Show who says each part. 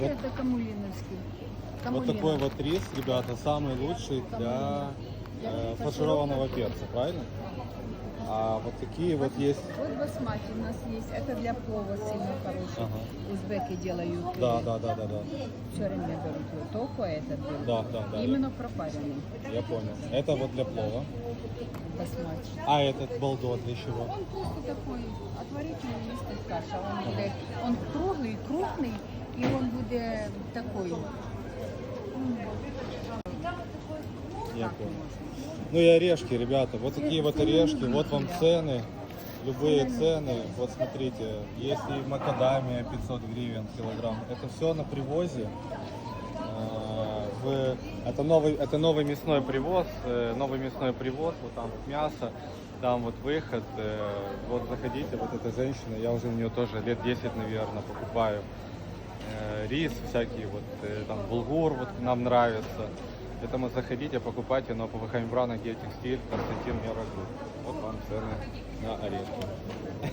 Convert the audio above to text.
Speaker 1: Вот.
Speaker 2: Это Камулиновский.
Speaker 1: Вот такой вот рис, ребята, самый лучший для э, фаршированного перца, правильно? А вот такие вот есть.
Speaker 2: Вот басмати у нас есть. Это для плова сильно хороший.
Speaker 1: Ага.
Speaker 2: Узбеки делают.
Speaker 1: Да, да, да, да, да.
Speaker 2: Все время берут. Только этот берут.
Speaker 1: Да, да, да.
Speaker 2: Именно пропаренный
Speaker 1: Я понял. Это вот для плова.
Speaker 2: басмати.
Speaker 1: А этот балдо для чего?
Speaker 2: Он просто такой отварительный листик каша. Он, буде, он круглый, крупный, будет такой.
Speaker 1: Я понял. Ну и орешки, ребята. Вот такие вот орешки. Вот вам цены. Любые цены. Вот смотрите. Есть и макадамия 500 гривен килограмм. Это все на привозе. А, в- это, новый, это новый мясной привоз. э, Новый мясной привоз. Вот там вот мясо. Там вот выход. э, Вот заходите. Вот эта женщина. Я уже у нее тоже лет 10, наверное, покупаю. Рис всякий. Вот э, там булгур вот нам нравится. Поэтому заходите, покупайте на ПВХ Мембрана, Геотекстиль, Константин Мирогруп. Вот вам цены на орешки.